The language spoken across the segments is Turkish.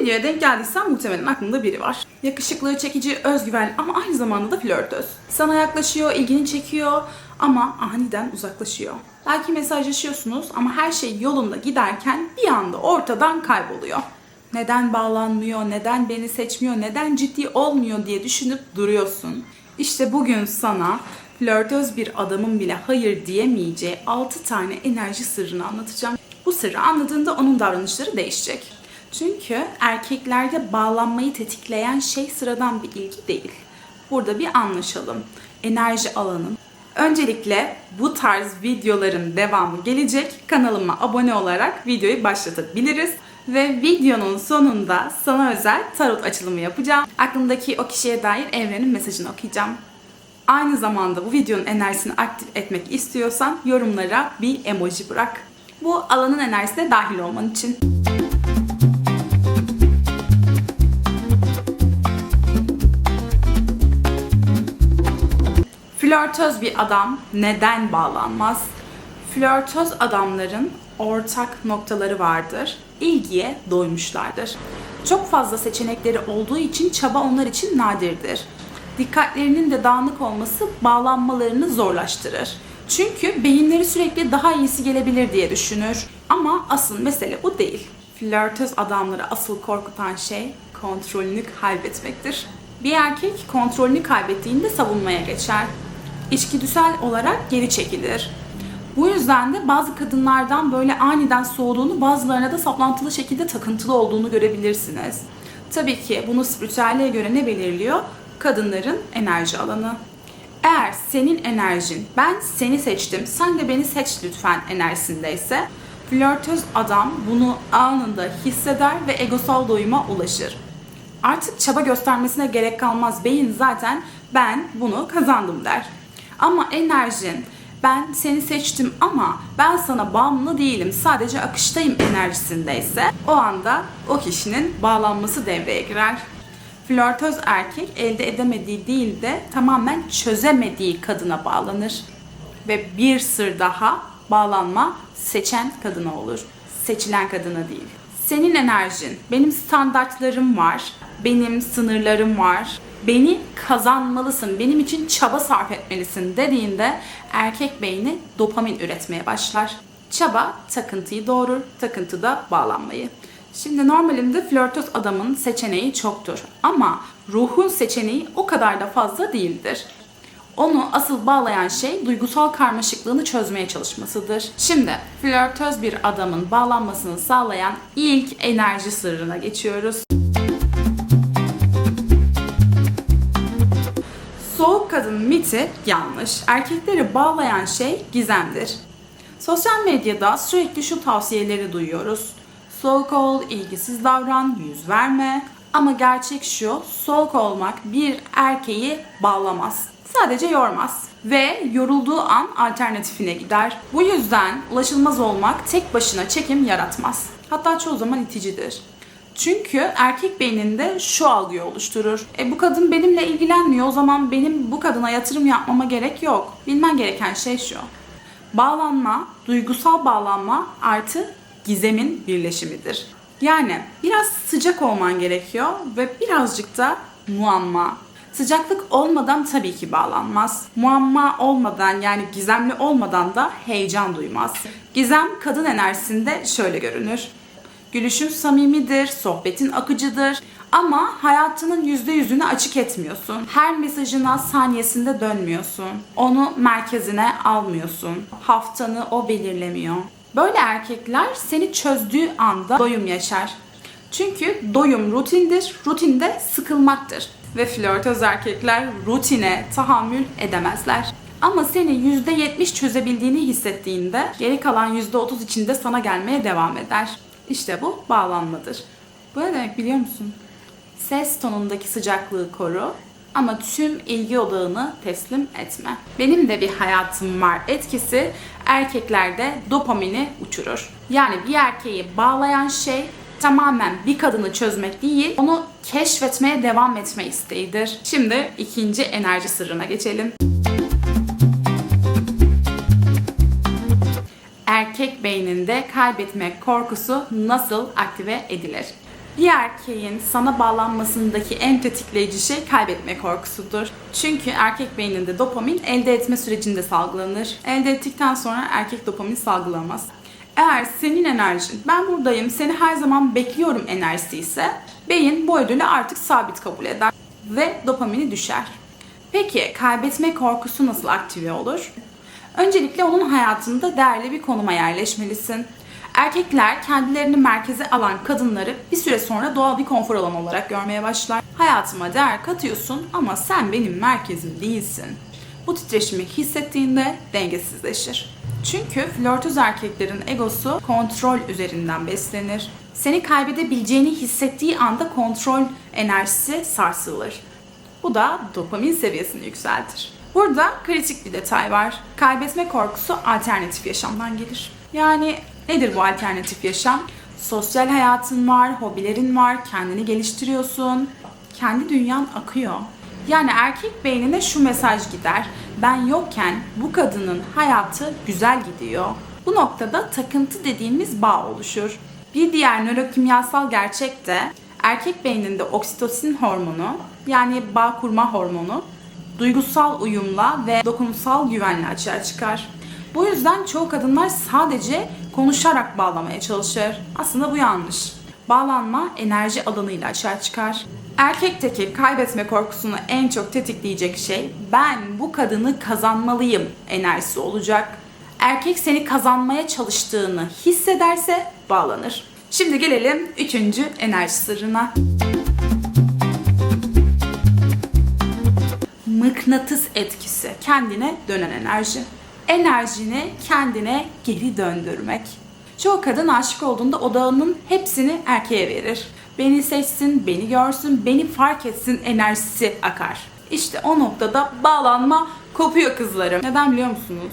videoya denk geldiysen muhtemelen aklında biri var. Yakışıklı, çekici, özgüven ama aynı zamanda da flörtöz. Sana yaklaşıyor, ilgini çekiyor ama aniden uzaklaşıyor. Belki mesajlaşıyorsunuz ama her şey yolunda giderken bir anda ortadan kayboluyor. Neden bağlanmıyor, neden beni seçmiyor, neden ciddi olmuyor diye düşünüp duruyorsun. İşte bugün sana flörtöz bir adamın bile hayır diyemeyeceği 6 tane enerji sırrını anlatacağım. Bu sırrı anladığında onun davranışları değişecek. Çünkü erkeklerde bağlanmayı tetikleyen şey sıradan bir ilgi değil. Burada bir anlaşalım. Enerji alanın. Öncelikle bu tarz videoların devamı gelecek. Kanalıma abone olarak videoyu başlatabiliriz. Ve videonun sonunda sana özel tarot açılımı yapacağım. Aklındaki o kişiye dair evrenin mesajını okuyacağım. Aynı zamanda bu videonun enerjisini aktif etmek istiyorsan yorumlara bir emoji bırak. Bu alanın enerjisine dahil olman için. Flörtöz bir adam neden bağlanmaz? Flörtöz adamların ortak noktaları vardır. İlgiye doymuşlardır. Çok fazla seçenekleri olduğu için çaba onlar için nadirdir. Dikkatlerinin de dağınık olması bağlanmalarını zorlaştırır. Çünkü beyinleri sürekli daha iyisi gelebilir diye düşünür. Ama asıl mesele bu değil. Flörtöz adamları asıl korkutan şey kontrolünü kaybetmektir. Bir erkek kontrolünü kaybettiğinde savunmaya geçer. İçgüdüsel olarak geri çekilir. Bu yüzden de bazı kadınlardan böyle aniden soğuduğunu, bazılarına da saplantılı şekilde takıntılı olduğunu görebilirsiniz. Tabii ki bunu spiritüelliğe göre ne belirliyor? Kadınların enerji alanı. Eğer senin enerjin ben seni seçtim, sen de beni seç lütfen enerjisindeyse flörtöz adam bunu anında hisseder ve egosal doyuma ulaşır. Artık çaba göstermesine gerek kalmaz. Beyin zaten ben bunu kazandım der. Ama enerjin ben seni seçtim ama ben sana bağımlı değilim sadece akıştayım enerjisindeyse o anda o kişinin bağlanması devreye girer. Flörtöz erkek elde edemediği değil de tamamen çözemediği kadına bağlanır. Ve bir sır daha bağlanma seçen kadına olur. Seçilen kadına değil. Senin enerjin, benim standartlarım var, benim sınırlarım var, beni kazanmalısın, benim için çaba sarf etmelisin dediğinde erkek beyni dopamin üretmeye başlar. Çaba takıntıyı doğurur, takıntı da bağlanmayı. Şimdi normalinde flörtöz adamın seçeneği çoktur ama ruhun seçeneği o kadar da fazla değildir. Onu asıl bağlayan şey duygusal karmaşıklığını çözmeye çalışmasıdır. Şimdi flörtöz bir adamın bağlanmasını sağlayan ilk enerji sırrına geçiyoruz. Soğuk kadın miti yanlış. Erkekleri bağlayan şey gizemdir. Sosyal medyada sürekli şu tavsiyeleri duyuyoruz. Soğuk ol, ilgisiz davran, yüz verme. Ama gerçek şu, soğuk olmak bir erkeği bağlamaz. Sadece yormaz. Ve yorulduğu an alternatifine gider. Bu yüzden ulaşılmaz olmak tek başına çekim yaratmaz. Hatta çoğu zaman iticidir. Çünkü erkek beyninde şu algıyı oluşturur. E bu kadın benimle ilgilenmiyor o zaman benim bu kadına yatırım yapmama gerek yok. Bilmen gereken şey şu. Bağlanma, duygusal bağlanma artı gizemin birleşimidir. Yani biraz sıcak olman gerekiyor ve birazcık da muamma. Sıcaklık olmadan tabii ki bağlanmaz. Muamma olmadan yani gizemli olmadan da heyecan duymaz. Gizem kadın enerjisinde şöyle görünür. Gülüşün samimidir, sohbetin akıcıdır ama hayatının yüzde yüzünü açık etmiyorsun. Her mesajına saniyesinde dönmüyorsun. Onu merkezine almıyorsun. Haftanı o belirlemiyor. Böyle erkekler seni çözdüğü anda doyum yaşar. Çünkü doyum rutindir, rutinde sıkılmaktır. Ve flörtöz erkekler rutine tahammül edemezler. Ama seni %70 çözebildiğini hissettiğinde geri kalan %30 içinde sana gelmeye devam eder. İşte bu bağlanmadır. Bu ne demek biliyor musun? Ses tonundaki sıcaklığı koru ama tüm ilgi odağını teslim etme. Benim de bir hayatım var etkisi erkeklerde dopamini uçurur. Yani bir erkeği bağlayan şey tamamen bir kadını çözmek değil, onu keşfetmeye devam etme isteğidir. Şimdi ikinci enerji sırrına geçelim. erkek beyninde kaybetme korkusu nasıl aktive edilir? Bir erkeğin sana bağlanmasındaki en tetikleyici şey kaybetme korkusudur. Çünkü erkek beyninde dopamin elde etme sürecinde salgılanır. Elde ettikten sonra erkek dopamin salgılamaz. Eğer senin enerjin ben buradayım seni her zaman bekliyorum enerjisi ise beyin bu ödülü artık sabit kabul eder ve dopamini düşer. Peki kaybetme korkusu nasıl aktive olur? Öncelikle onun hayatında değerli bir konuma yerleşmelisin. Erkekler kendilerini merkeze alan kadınları bir süre sonra doğal bir konfor alanı olarak görmeye başlar. Hayatıma değer katıyorsun ama sen benim merkezim değilsin. Bu titreşimi hissettiğinde dengesizleşir. Çünkü flörtöz erkeklerin egosu kontrol üzerinden beslenir. Seni kaybedebileceğini hissettiği anda kontrol enerjisi sarsılır. Bu da dopamin seviyesini yükseltir. Burada kritik bir detay var. Kaybetme korkusu alternatif yaşamdan gelir. Yani nedir bu alternatif yaşam? Sosyal hayatın var, hobilerin var, kendini geliştiriyorsun. Kendi dünyan akıyor. Yani erkek beynine şu mesaj gider. Ben yokken bu kadının hayatı güzel gidiyor. Bu noktada takıntı dediğimiz bağ oluşur. Bir diğer nörokimyasal gerçek de erkek beyninde oksitosin hormonu yani bağ kurma hormonu duygusal uyumla ve dokunsal güvenle açığa çıkar. Bu yüzden çoğu kadınlar sadece konuşarak bağlamaya çalışır. Aslında bu yanlış. Bağlanma enerji alanıyla açığa çıkar. Erkekteki kaybetme korkusunu en çok tetikleyecek şey ben bu kadını kazanmalıyım enerjisi olacak. Erkek seni kazanmaya çalıştığını hissederse bağlanır. Şimdi gelelim üçüncü enerji sırrına. Mıknatıs etkisi, kendine dönen enerji. Enerjini kendine geri döndürmek. Çoğu kadın aşık olduğunda odağının hepsini erkeğe verir. Beni seçsin, beni görsün, beni fark etsin enerjisi akar. İşte o noktada bağlanma kopuyor kızlarım. Neden biliyor musunuz?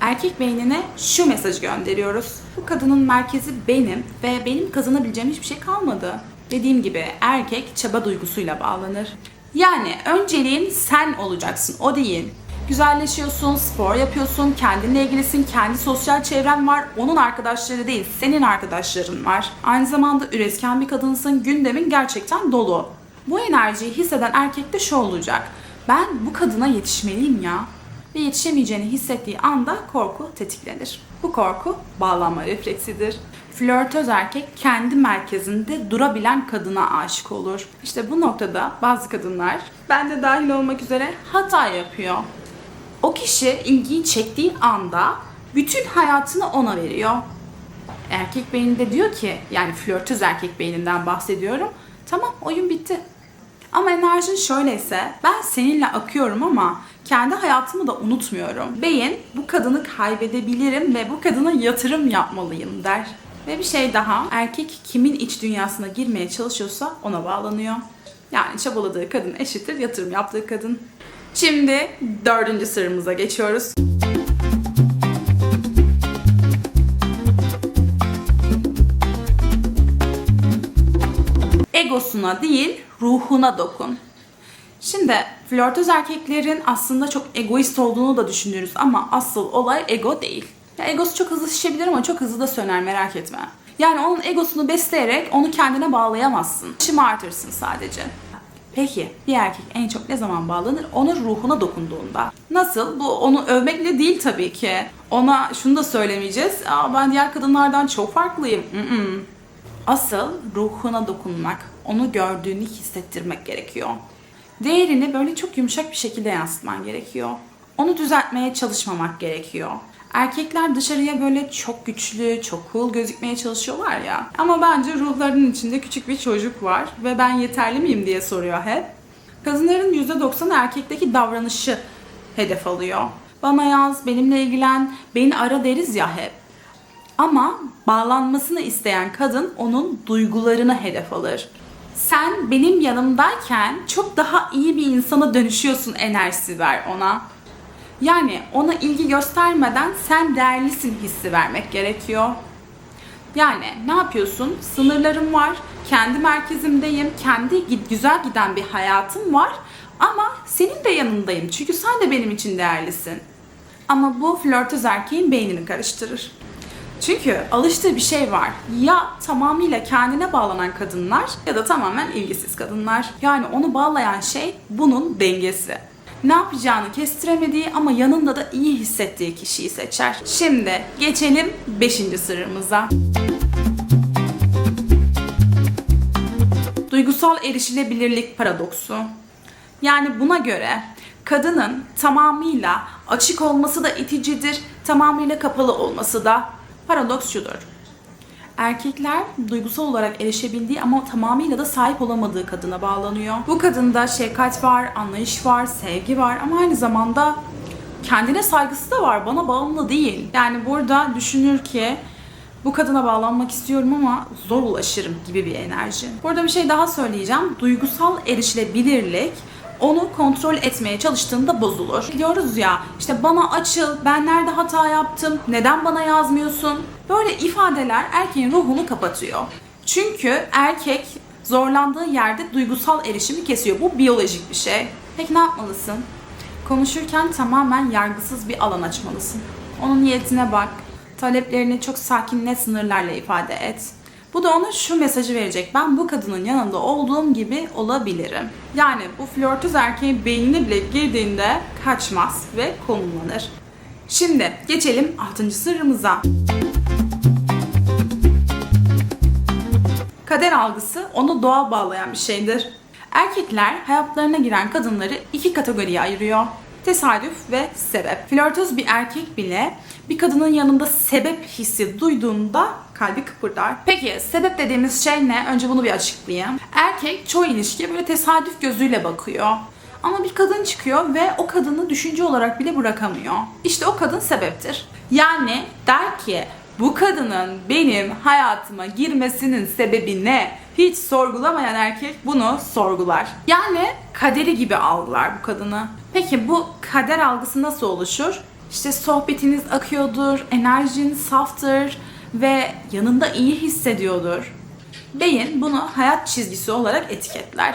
Erkek beynine şu mesajı gönderiyoruz. Bu kadının merkezi benim ve benim kazanabileceğim hiçbir şey kalmadı. Dediğim gibi erkek çaba duygusuyla bağlanır. Yani önceliğin sen olacaksın, o değil. Güzelleşiyorsun, spor yapıyorsun, kendinle ilgilisin, kendi sosyal çevren var. Onun arkadaşları değil, senin arkadaşların var. Aynı zamanda üretken bir kadınsın, gündemin gerçekten dolu. Bu enerjiyi hisseden erkekte şu olacak. Ben bu kadına yetişmeliyim ya. Ve yetişemeyeceğini hissettiği anda korku tetiklenir. Bu korku bağlanma refleksidir. Flörtöz erkek kendi merkezinde durabilen kadına aşık olur. İşte bu noktada bazı kadınlar, ben de dahil olmak üzere hata yapıyor. O kişi ilgiyi çektiği anda bütün hayatını ona veriyor. Erkek beyninde diyor ki, yani flörtöz erkek beyninden bahsediyorum. Tamam oyun bitti. Ama enerjin şöyleyse, ben seninle akıyorum ama kendi hayatımı da unutmuyorum. Beyin bu kadını kaybedebilirim ve bu kadına yatırım yapmalıyım der. Ve bir şey daha, erkek kimin iç dünyasına girmeye çalışıyorsa ona bağlanıyor. Yani çabaladığı kadın eşittir yatırım yaptığı kadın. Şimdi dördüncü sırrımıza geçiyoruz. Egosuna değil, ruhuna dokun. Şimdi flörtöz erkeklerin aslında çok egoist olduğunu da düşünürüz ama asıl olay ego değil. Ya egosu çok hızlı şişebilir ama çok hızlı da söner merak etme. Yani onun egosunu besleyerek onu kendine bağlayamazsın. Şımartırsın sadece. Peki bir erkek en çok ne zaman bağlanır? Onun ruhuna dokunduğunda. Nasıl? Bu onu övmekle değil tabii ki. Ona şunu da söylemeyeceğiz. Aa, ben diğer kadınlardan çok farklıyım. Mm-mm. Asıl ruhuna dokunmak, onu gördüğünü hissettirmek gerekiyor. Değerini böyle çok yumuşak bir şekilde yansıtman gerekiyor. Onu düzeltmeye çalışmamak gerekiyor. Erkekler dışarıya böyle çok güçlü, çok cool gözükmeye çalışıyorlar ya. Ama bence ruhlarının içinde küçük bir çocuk var ve ben yeterli miyim diye soruyor hep. Kadınların %90'ı erkekteki davranışı hedef alıyor. Bana yaz, benimle ilgilen, beni ara deriz ya hep. Ama bağlanmasını isteyen kadın onun duygularını hedef alır. Sen benim yanımdayken çok daha iyi bir insana dönüşüyorsun enerjisi ver ona. Yani ona ilgi göstermeden sen değerlisin hissi vermek gerekiyor. Yani ne yapıyorsun? Sınırlarım var, kendi merkezimdeyim, kendi güzel giden bir hayatım var ama senin de yanındayım çünkü sen de benim için değerlisin. Ama bu flörtöz erkeğin beynini karıştırır. Çünkü alıştığı bir şey var. Ya tamamıyla kendine bağlanan kadınlar ya da tamamen ilgisiz kadınlar. Yani onu bağlayan şey bunun dengesi. Ne yapacağını kestiremediği ama yanında da iyi hissettiği kişiyi seçer. Şimdi geçelim 5. sırrımıza. Duygusal erişilebilirlik paradoksu. Yani buna göre kadının tamamıyla açık olması da iticidir, tamamıyla kapalı olması da paradoks. Erkekler duygusal olarak erişebildiği ama tamamıyla da sahip olamadığı kadına bağlanıyor. Bu kadında şefkat var, anlayış var, sevgi var ama aynı zamanda kendine saygısı da var. Bana bağımlı değil. Yani burada düşünür ki bu kadına bağlanmak istiyorum ama zor ulaşırım gibi bir enerji. Burada bir şey daha söyleyeceğim. Duygusal erişilebilirlik onu kontrol etmeye çalıştığında bozulur. Diyoruz ya işte bana açıl, ben nerede hata yaptım, neden bana yazmıyorsun? Böyle ifadeler erkeğin ruhunu kapatıyor. Çünkü erkek zorlandığı yerde duygusal erişimi kesiyor. Bu biyolojik bir şey. Peki ne yapmalısın? Konuşurken tamamen yargısız bir alan açmalısın. Onun niyetine bak. Taleplerini çok sakin net sınırlarla ifade et. Bu da ona şu mesajı verecek. Ben bu kadının yanında olduğum gibi olabilirim. Yani bu flörtöz erkeğin beynine bile girdiğinde kaçmaz ve konumlanır. Şimdi geçelim 6. sırrımıza. Kader algısı onu doğa bağlayan bir şeydir. Erkekler hayatlarına giren kadınları iki kategoriye ayırıyor. Tesadüf ve sebep. Flörtöz bir erkek bile bir kadının yanında sebep hissi duyduğunda kalbi kıpırdar. Peki sebep dediğimiz şey ne? Önce bunu bir açıklayayım. Erkek çoğu ilişkiye böyle tesadüf gözüyle bakıyor. Ama bir kadın çıkıyor ve o kadını düşünce olarak bile bırakamıyor. İşte o kadın sebeptir. Yani der ki bu kadının benim hayatıma girmesinin sebebi ne? Hiç sorgulamayan erkek bunu sorgular. Yani kaderi gibi algılar bu kadını. Peki bu kader algısı nasıl oluşur? İşte sohbetiniz akıyordur, enerjin saftır ve yanında iyi hissediyordur. Beyin bunu hayat çizgisi olarak etiketler.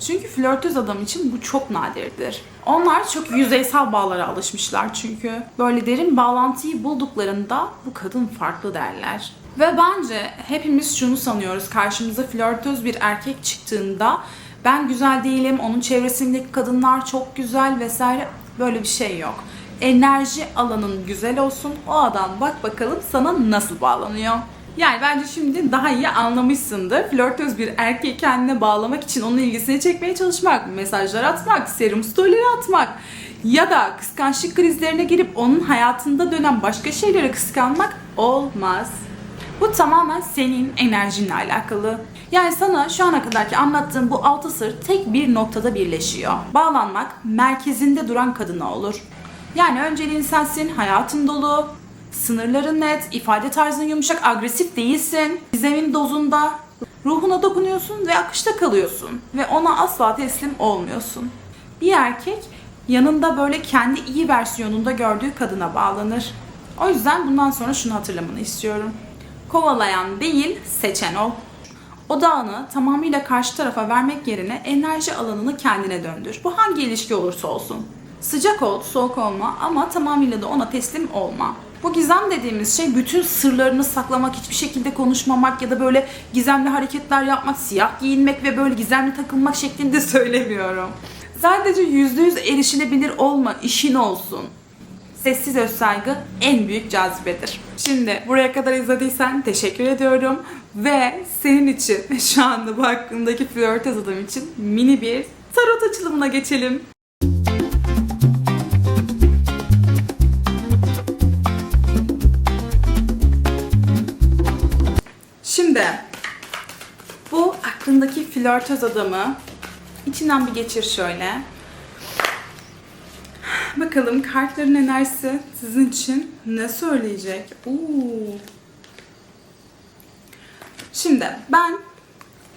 Çünkü flörtöz adam için bu çok nadirdir. Onlar çok yüzeysel bağlara alışmışlar çünkü. Böyle derin bağlantıyı bulduklarında bu kadın farklı derler. Ve bence hepimiz şunu sanıyoruz. Karşımıza flörtöz bir erkek çıktığında ben güzel değilim, onun çevresindeki kadınlar çok güzel vesaire böyle bir şey yok. Enerji alanın güzel olsun, o adam bak bakalım sana nasıl bağlanıyor. Yani bence şimdi daha iyi anlamışsındır. Flörtöz bir erkeği kendine bağlamak için onun ilgisini çekmeye çalışmak, mesajlar atmak, serum storyleri atmak ya da kıskançlık krizlerine girip onun hayatında dönen başka şeyleri kıskanmak olmaz. Bu tamamen senin enerjinle alakalı. Yani sana şu ana kadarki anlattığım bu altı sır tek bir noktada birleşiyor. Bağlanmak merkezinde duran kadına olur. Yani önceliğin sensin, hayatın dolu, sınırların net, ifade tarzın yumuşak, agresif değilsin, gizemin dozunda, ruhuna dokunuyorsun ve akışta kalıyorsun ve ona asla teslim olmuyorsun. Bir erkek yanında böyle kendi iyi versiyonunda gördüğü kadına bağlanır. O yüzden bundan sonra şunu hatırlamanı istiyorum. Kovalayan değil, seçen ol. Odağını tamamıyla karşı tarafa vermek yerine enerji alanını kendine döndür. Bu hangi ilişki olursa olsun. Sıcak ol, soğuk olma ama tamamıyla da ona teslim olma. Bu gizem dediğimiz şey bütün sırlarını saklamak, hiçbir şekilde konuşmamak ya da böyle gizemli hareketler yapmak, siyah giyinmek ve böyle gizemli takılmak şeklinde söylemiyorum. Sadece %100 erişilebilir olma, işin olsun. Sessiz öz saygı en büyük cazibedir. Şimdi buraya kadar izlediysen teşekkür ediyorum. Ve senin için şu anda bu hakkındaki flörtöz adam için mini bir tarot açılımına geçelim. Şimdi bu aklındaki flörtöz adamı içinden bir geçir şöyle. Bakalım kartların enerjisi sizin için ne söyleyecek? Oo. Şimdi ben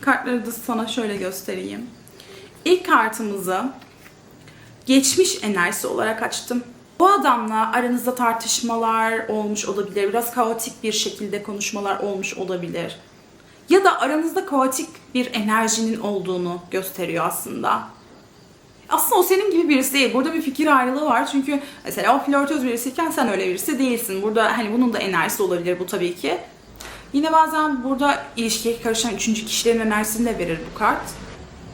kartları da sana şöyle göstereyim. İlk kartımızı geçmiş enerjisi olarak açtım. Bu adamla aranızda tartışmalar olmuş olabilir. Biraz kaotik bir şekilde konuşmalar olmuş olabilir. Ya da aranızda kaotik bir enerjinin olduğunu gösteriyor aslında. Aslında o senin gibi birisi değil. Burada bir fikir ayrılığı var. Çünkü mesela o flörtöz birisiyken sen öyle birisi değilsin. Burada hani bunun da enerjisi olabilir bu tabii ki. Yine bazen burada ilişkiye karışan üçüncü kişilerin enerjisini de verir bu kart.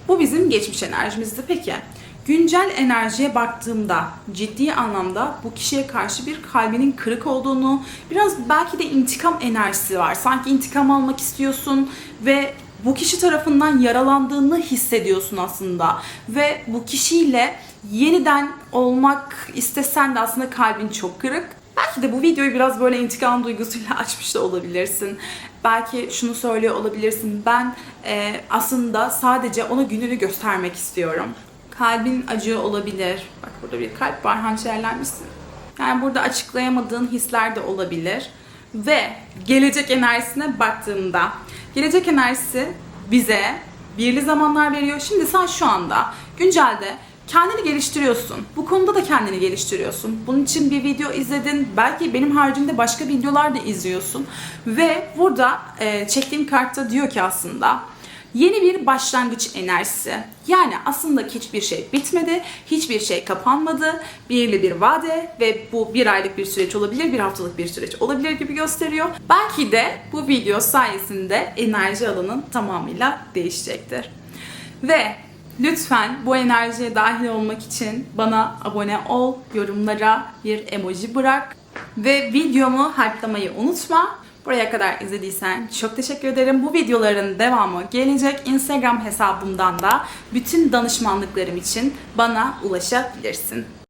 Bu bizim geçmiş enerjimizdi. Peki güncel enerjiye baktığımda ciddi anlamda bu kişiye karşı bir kalbinin kırık olduğunu, biraz belki de intikam enerjisi var. Sanki intikam almak istiyorsun ve bu kişi tarafından yaralandığını hissediyorsun aslında ve bu kişiyle yeniden olmak istesen de aslında kalbin çok kırık. Belki de bu videoyu biraz böyle intikam duygusuyla açmış da olabilirsin. Belki şunu söylüyor olabilirsin. Ben e, aslında sadece ona gününü göstermek istiyorum. Kalbin acıyor olabilir. Bak burada bir kalp var hançerlenmişsin. Yani burada açıklayamadığın hisler de olabilir. Ve gelecek enerjisine baktığımda gelecek enerjisi bize birli zamanlar veriyor. Şimdi sen şu anda güncelde kendini geliştiriyorsun. Bu konuda da kendini geliştiriyorsun. Bunun için bir video izledin. Belki benim haricinde başka videolar da izliyorsun. Ve burada e, çektiğim kartta diyor ki aslında yeni bir başlangıç enerjisi. Yani aslında hiçbir şey bitmedi, hiçbir şey kapanmadı. Birli bir vade ve bu bir aylık bir süreç olabilir, bir haftalık bir süreç olabilir gibi gösteriyor. Belki de bu video sayesinde enerji alanın tamamıyla değişecektir. Ve lütfen bu enerjiye dahil olmak için bana abone ol, yorumlara bir emoji bırak ve videomu hype'lamayı unutma. Buraya kadar izlediysen çok teşekkür ederim. Bu videoların devamı gelecek. Instagram hesabımdan da bütün danışmanlıklarım için bana ulaşabilirsin.